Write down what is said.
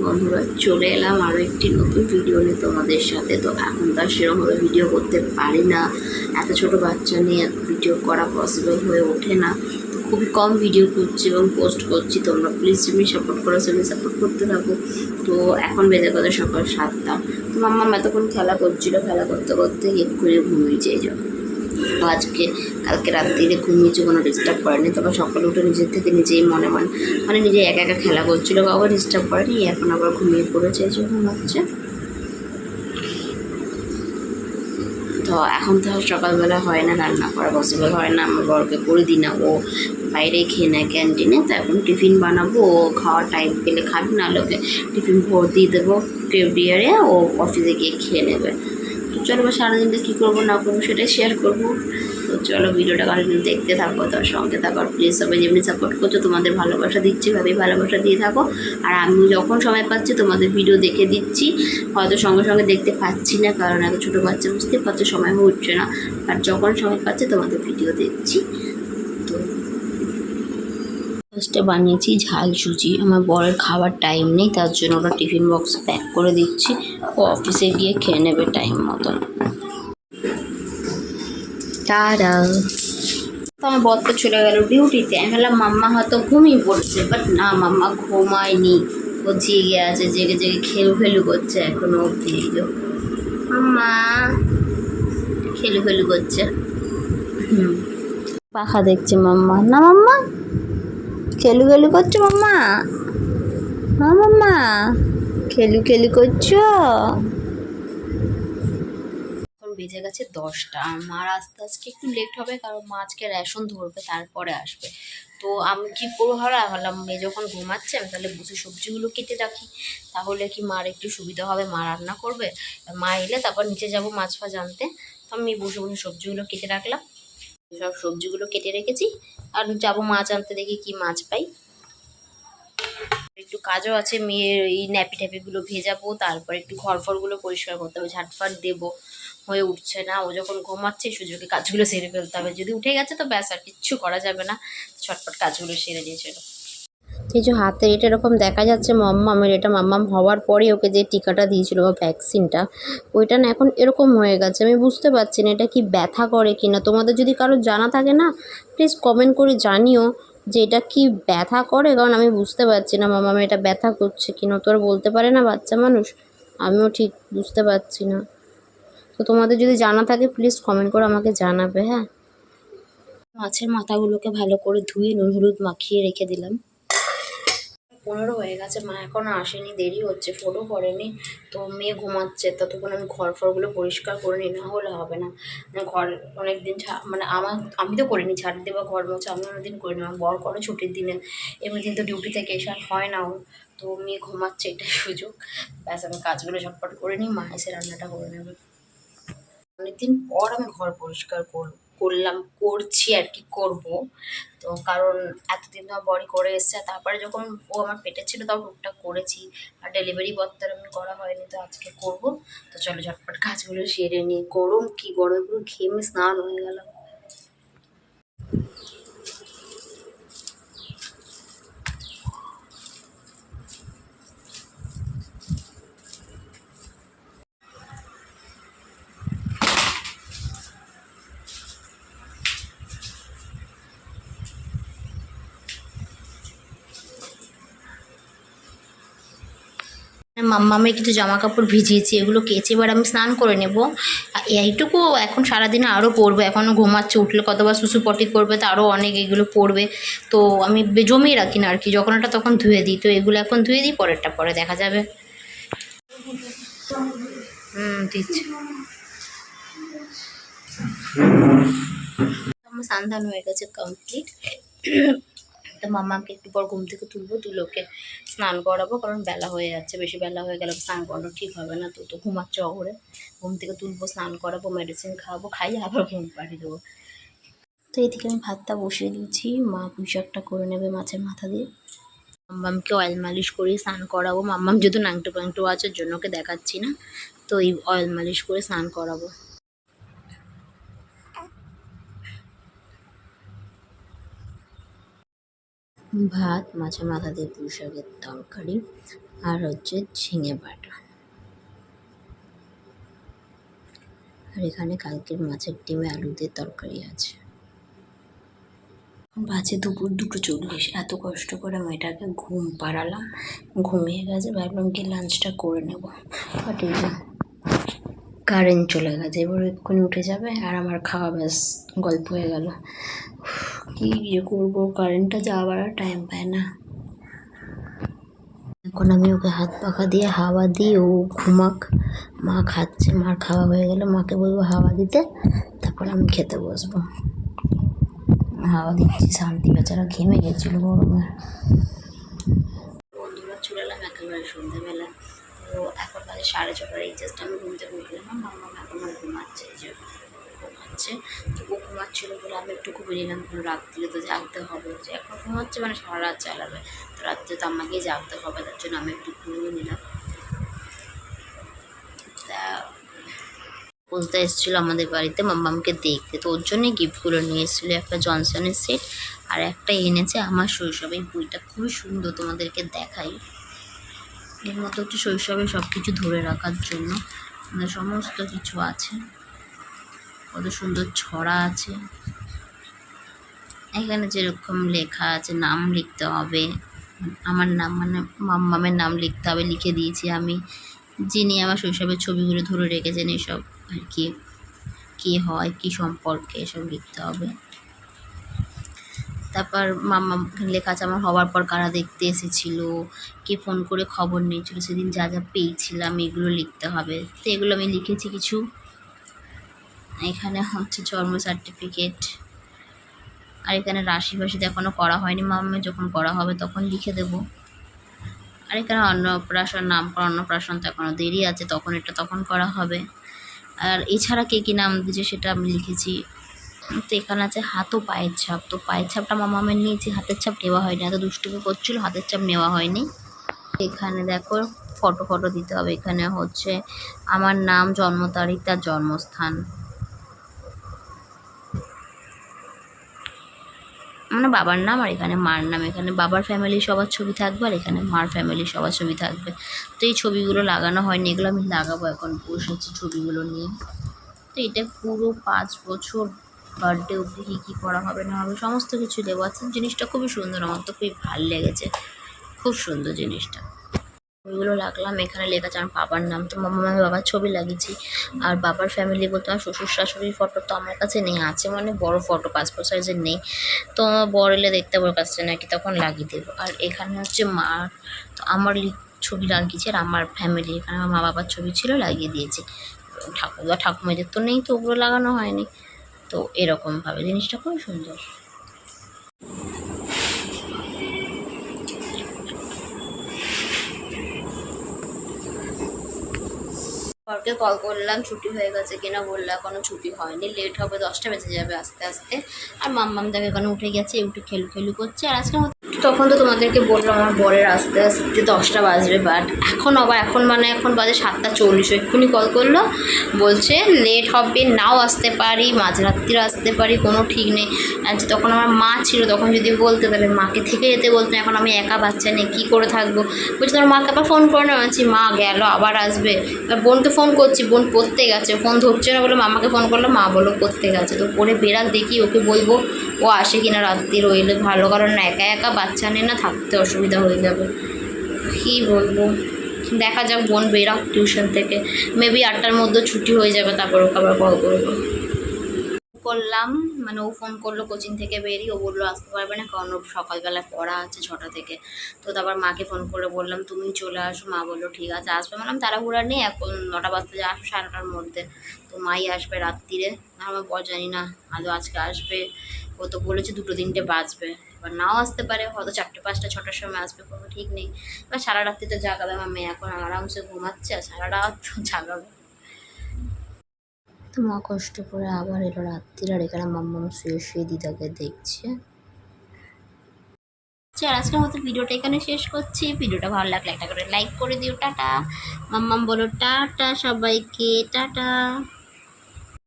বন্ধুরা, চলে এলাম আরও একটি নতুন ভিডিও নিয়ে তোমাদের সাথে। তো এখন তো আর সেরকমভাবে ভিডিও করতে পারি না। এত ছোট বাচ্চা নিয়ে ভিডিও করা পসিবল হয়ে ওঠে না। তো খুবই কম ভিডিও করছি এবং পোস্ট করছি। তোমরা প্লিজ তুমি সাপোর্ট করো সেমনি সাপোর্ট করতে থাকো। তো এখন বেজে কথা সকাল সাতটা। তো মাম্মা এতক্ষণ খেলা করছিল। খেলা করতে করতে এক করে ঘুমিয়ে যেয়ে যাও। তো আজকে, কালকে রাত্রিরে ঘুমিয়েছে কোনো ডিস্টার্ব করেনি। তবে সকালে উঠে নিজের থেকে নিজেই মনে মনে মানে নিজে একা একা খেলা করছিল কাউকে ডিস্টার্ব করেনি, এখন আবার ঘুমিয়ে পড়েছে, এই জন্য হচ্ছে তো এখন তো সকালবেলা হয় না, রান্না করা পসিবল হয় না, আমার বরকে করে দিই না, ও বাইরে খেয়ে নেয় ক্যান্টিনে তো এখন টিফিন বানাবো, ও খাওয়ার টাইম পেলে খাবে না ওকে টিফিন ভোর দিয়ে দেবো কেভিয়ারে ও অফিসে গিয়ে খেয়ে নেবে। চলো সারাদিন সারাদিনটা কী করব, না করব সেটাই শেয়ার করব। তো চলো ভিডিওটা কন্টিনিউ দেখতে থাকো, তার সঙ্গে থাকো, আর প্লিজ সবাই যেমনি সাপোর্ট করছ, তোমাদের ভালোবাসা দিচ্ছি ভাবেই ভালোবাসা দিয়ে থাকো। আর আমি যখন সময় পাচ্ছি, তোমাদের ভিডিও দেখে দিচ্ছি। হয়তো সঙ্গে সঙ্গে দেখতে পাচ্ছি না, কারণ এত ছোটো বাচ্চা বুঝতে পারছ, সময় উঠছে না। আর যখন সময় পাচ্ছে, তোমাদের ভিডিও দেখছি। ফার্স্টে বানিয়েছি ঝাল সুজি। আমার বরের খাওয়ার টাইম নেই, তার জন্য ওরা টিফিন বক্স প্যাক করে দিচ্ছি। ও অফিসে গিয়ে খেয়ে নেবে টাইম মতন টাটা তো আমার বর তো চলে গেল ডিউটিতে আমি ভাবলাম, মাম্মা হয়তো ঘুমিয়ে পড়ছে। বাট না, মাম্মা ঘুমায়নি। ও জেগে আছে, জেগে জেগে খেলু খেলু করছে এখনও অব্দি। মাম্মা, খেলু খেলু করছে। হুম। পাখা দেখছে মাম্মা। না, মাম্মা খেলু খেলু করছ মাম্মা? হ্যাঁ মাম্মা। খেলু খেলু করছ? বেজে গেছে দশটা। মার আসতে আজকে একটু লেট হবে কারণ মা আজকে রেশন ধরবে, তারপরে আসবে। তো আমি কি করব ভালো ভাবলাম মেয়ে যখন ঘুমাচ্ছে আমি তাহলে বসে সবজিগুলো কেটে রাখি। তাহলে কি মার একটু সুবিধা হবে? মা রান্না করবে। মা এলে তারপর নিচে যাব মাছ ফাছ আনতে। তো আমি বসে বসে সবজিগুলো কেটে রাখলাম। সব সবজিগুলো কেটে রেখেছি। আর যাব মাছ আনতে দেখি কি মাছ পাই। একটু কাজও আছে মেয়ের এই ন্যাপি ট্যাপিগুলো ভেজাবো, তারপর একটু ঘর ফরগুলো পরিষ্কার করতে হবে, ঝাটফাট দেবো। হয়ে উঠছে না, ও যখন ঘুমাচ্ছে সুযোগে কাজগুলো সেরে ফেলতে হবে। যদি উঠে গেছে তো ব্যাস, আর কিচ্ছু করা যাবে না। ছটফট কাজগুলো সেরে দিয়েছিল এই যে হাতে এটা এরকম দেখা যাচ্ছে মাম্মামের, এটা মাম্মাম হওয়ার পরে ওকে যে টিকাটা দিয়েছিল বা ভ্যাকসিনটা, ওইটা না এখন এরকম হয়ে গেছে। আমি বুঝতে পারছি না এটা কি ব্যথা করে কি না তোমাদের যদি কারও জানা থাকে না প্লিজ কমেন্ট করে জানিও যে এটা কি ব্যথা করে, কারণ আমি বুঝতে পারছি না মামাম এটা ব্যথা করছে কিনা। তো আর বলতে পারে না বাচ্চা মানুষ। আমিও ঠিক বুঝতে পারছি না। তো তোমাদের যদি জানা থাকে প্লিজ কমেন্ট করে আমাকে জানাবে হ্যাঁ? মাছের মাথাগুলোকে ভালো করে ধুয়ে নুন হলুদ মাখিয়ে রেখে দিলাম। পনেরো হয়ে গেছে, মা এখনও আসেনি, দেরি হচ্ছে ফোনও করেনি, তো মেয়ে ঘুমাচ্ছে, ততক্ষণ আমি ঘর ফরগুলো পরিষ্কার করে নিই, না হলে হবে না। মানে ঘর অনেক দিন মানে আমার, আমি তো করিনি, ছাড় দেওয়া ঘর মোছা, আমি অনেকদিন করিনি, আমার বর করে ছুটির দিনে। এমনি দিন তো ডিউটি থেকে এসে আর হয় না তো মেয়ে ঘুমাচ্ছে, এটাই সুযোগ। ব্যাস, আমি কাজগুলো ঝটপট করে নিই, মা এসে রান্নাটা করে নেবে। অনেকদিন পর আমি ঘর পরিষ্কার কর- করলাম, করছি আর কি করব। তো কারণ এতদিন ধর বডি করে এসছে তারপরে যখন ও আমার পেটে ছিল তখন টুকটাক করেছি। আর ডেলিভারি পত্তর আমি করা হয়নি তো আজকে করব। তো চলো ঝটপট কাজগুলো সেরে নিই। গরম কি গরম ঘেমে স্নান হয়ে গেল। মাম্মামের কিছু জামা কাপড় ভিজিয়েছি, এগুলো কেচে এবার আমি স্নান করে নেব। এইটুকু এখন সারাদিনে আরও পড়বে এখনও ঘুমাচ্ছে, উঠলে কতবার পটি করবে, তো আরও অনেক এগুলো পড়বে তো আমি জমিয়ে রাখি না আর কি, যখন ওটা তখন ধুয়ে দিই, তো এগুলো এখন ধুয়ে দিই, পরেরটা পরে দেখা যাবে। হুম, দিচ্ছি। আমার সান্ধান হয়ে গেছে কমপ্লিট তো মামাকে একটু পর ঘুম থেকে তুলবো তুলে ওকে স্নান করাবো, কারণ বেলা হয়ে যাচ্ছে, বেশি বেলা হয়ে গেলে স্নান করানো ঠিক হবে না, তো তো ঘুমাচ্ছে অঘরে ঘুম থেকে তুলবো, স্নান করাবো মেডিসিন খাওয়াবো খাইয়ে আবার ঘুম পাঠিয়ে দেবো। তো এদিকে আমি ভাতটা বসিয়ে দিয়েছি, মা পুঁই শাকটা করে নেবে মাছের মাথা দিয়ে। মাম্মামকে অয়েল মালিশ করিয়ে স্নান করাবো, মাম্মাম যেহেতু নাংটু প্যাংটু আছে, ওর জন্য ওকে দেখাচ্ছি না। তো এই অয়েল মালিশ করে স্নান করাবো। ভাত, মাছের মাথা দিয়ে পুঁই শাকের তরকারি আর হচ্ছে ঝিঙে বাটা। আর এখানে কালকের মাছের ডিমে আলু দিয়ে তরকারি আছে। বাজে দুপুর, দুটো চল্লিশ। এত কষ্ট করে মেয়েটাকে ঘুম পাড়ালাম। ঘুমিয়ে গেছে, ভাবলাম কি লাঞ্চটা করে নেব। বাট এই কারেন্ট চলে গেছে, এবার এক্ষুনি উঠে যাবে আর আমার খাওয়া ব্যাস গল্প হয়ে গেল। কি ইয়ে করব? কারেন্টটা যাওয়ার আর টাইম পায় না। এখন আমি ওকে হাত পাখা দিয়ে হাওয়া দিই, ও ঘুমাক। মা খাচ্ছে, মার খাওয়া হয়ে গেলে মাকে বলব হাওয়া দিতে, তারপর আমি খেতে বসবো। হাওয়া দিচ্ছি, শান্তি বেচারা ঘেমে গেছিল গরমে। বন্ধুরা, চলে এলাম একেবারে সন্ধ্যেবেলা তো এখন সাড়ে ছটার, এই জাস্ট আমি ঘুম থেকে উঠলাম আমার মামা এখন ঘুমাচ্ছে যে ঘুমাচ্ছে। ও ঘুমাচ্ছিল বলে আমি একটু নিলাম কারণ রাত্রিরে তো জাগতে হবে। যে এখন ঘুমাচ্ছে মানে সারা রাত চালাবে তো রাত্রে তো আমাকেই জাগতে হবে, তার জন্য আমি একটু ঘুমিয়ে নিলাম। তা এসেছিল আমাদের বাড়িতে মাম্মামকে দেখতে। তো ওর জন্যই গিফটগুলো নিয়ে এসেছিল, একটা জনসনের সেট আর একটা এনেছে আমার শৈশব এই বইটা। খুবই সুন্দর তোমাদেরকে দেখাই। এর মতো হচ্ছে শৈশবে সব কিছু ধরে রাখার জন্য। মানে সমস্ত কিছু আছে। কত সুন্দর ছড়া আছে। এখানে যেরকম লেখা আছে, নাম লিখতে হবে। আমার নাম মানে মাম্মামের নাম লিখতে হবে, লিখে দিয়েছি আমি। যিনি আমার শৈশবের ছবিগুলো ধরে রেখেছেন, এসব আর কি। কী হয়, কী সম্পর্কে এসব লিখতে হবে। তারপর মাম্মা লেখা আছে, আমার হওয়ার পর কারা দেখতে এসেছিল? কে ফোন করে খবর নিয়েছিল? সেদিন যা যা পেয়েছিলাম, এগুলো লিখতে হবে। তো এগুলো আমি লিখেছি কিছু। এখানে হচ্ছে জন্ম সার্টিফিকেট আর এখানে রাশি ফাশিতে এখনও করা হয়নি মাম্মা যখন করা হবে তখন লিখে দেবো। আর এখানে অন্নপ্রাশন, নামকরণ, অন্নপ্রাশন তো এখনও দেরি আছে, তখন এটা তখন করা হবে। আর এছাড়া কে কী নাম দিয়েছে সেটা আমি লিখেছি। তো এখানে আছে হাত ও পায়ের ছাপ। তো পায়ের ছাপটা মামা আমার নিয়েছি, হাতের ছাপ নেওয়া হয়নি, এত দুষ্টুমি করছিল, হাতের ছাপ নেওয়া হয়নি। এখানে দেখো ফটো ফটো দিতে হবে। এখানে হচ্ছে আমার নাম, জন্ম তারিখ, তার জন্মস্থান। মানে বাবার নাম আর এখানে মার নাম। এখানে বাবার ফ্যামিলি সবার ছবি থাকবে আর এখানে মার ফ্যামিলি সবার ছবি থাকবে। তো এই ছবিগুলো লাগানো হয়নি, এগুলো আমি লাগাবো এখন। বসেছি ছবিগুলো নিয়ে। তো এটা পুরো পাঁচ বছর বার্থডে অবধি কী কী করা হবে না হবে সমস্ত কিছু দেবো। আছে জিনিসটা খুবই সুন্দর, আমার তো খুবই ভালো লেগেছে। খুব সুন্দর জিনিসটা। ওইগুলো লাগলাম এখানে লেখা আছে আমার বাবার নাম। তো মামা আমি বাবার ছবি লাগিয়েছি। আর বাবার ফ্যামিলি বলতে আমার শ্বশুর শাশুড়ির ফটো তো আমার কাছে নেই, আছে মানে বড় ফটো পাসপোর্ট সাইজের নেই। তো বর এলে দেখতে ওর কাছে নাকি, তখন লাগিয়ে দেবো। আর এখানে হচ্ছে মা, তো আমার ছবি লাগিয়েছে আর আমার ফ্যামিলি এখানে আমার মা বাবার ছবি ছিল, লাগিয়ে দিয়েছে। ঠাকুর ঠাকুমাদের তো নেই, তো ওগুলো লাগানো হয়নি। তো এরকমভাবে, জিনিসটা খুব সুন্দর। বরকে কল করলাম, ছুটি হয়ে গেছে কিনা বলল, এখনও ছুটি হয়নি লেট হবে, দশটা বেজে যাবে আস্তে আস্তে। আর মাম্মাম দেখে এখানে উঠে গেছে উঠে খেলু খেলু করছে। আর আজকে তখন তো তোমাদেরকে বললাম, আমার বরের আস্তে আস্তে দশটা বাজবে বাট এখন আবার, এখন মানে এখন বাজে সাতটা চল্লিশ। এক্ষুনি কল করল, বলছে লেট হবে, নাও আসতে পারি মাঝরাত্রিরে আসতে পারি, কোনো ঠিক নেই। আর তখন আমার মা ছিল, তখন যদি বলতে তাহলে মাকে থেকে যেতে বলতো, এখন আমি একা বাচ্চা নেই, কী করে থাকব? বলছি, তোমার মাকে আবার ফোন করে না বলছি, মা গেল, আবার আসবে। এবার বোনকে ফোন করছি, বোন পড়তে গেছে ফোন ধরছে না বলে মামাকে ফোন করল মা বলো পড়তে গেছে। তো পরে বেরাক দেখি ওকে বলব। ও আসে কিনা রাত্রি রইলে ভালো, কারণ একা একা বাচ্চা নিয়ে না থাকতে অসুবিধা হয়ে যাবে। কী বলব? দেখা যাক বোন বেরাক টিউশন থেকে। মেবি আটটার মধ্যে ছুটি হয়ে যাবে, তারপর ওকে আবার কল করব। করলাম মানে ও ফোন করল কোচিং থেকে বেরিয়ে, ও বলল, আসতে পারবে না কারণ ওর সকালবেলায় পড়া আছে ছটা থেকে। তো তারপর মাকে ফোন করে বললাম, তুমি চলে আসো। মা বলল, ঠিক আছে, আসবে। বললাম, তাড়াহুড়া নেই, এখন নটা বাজতে যে আসো সাড়ে নটার মধ্যে। তো মাই আসবে রাত্রিরে আমার বর জানি না, আদৌ আজকে আসবে। ও তো বলেছে দুটো তিনটে বাজবে। এবার নাও আসতে পারে, হয়তো চারটে, পাঁচটা, ছটার সময় আসবে, কোনো ঠিক নেই। এবার সারা রাত্রি তো জাগাবে আমার মেয়ে, এখন আরামসে ঘুমাচ্ছে, আর সারা রাত জাগাবে। তো মা কষ্ট করে আবার এলো রাত্রির, আর এখানে মাম্মাম শুয়ে শুয়ে দিদাকে দেখছে। আর আজকের মতো ভিডিওটা এখানে শেষ করছি। ভিডিওটা ভালো লাগলে একটা করে লাইক করে দিও। টাটা। মাম্মাম বলো টাটা সবাইকে। টাটা।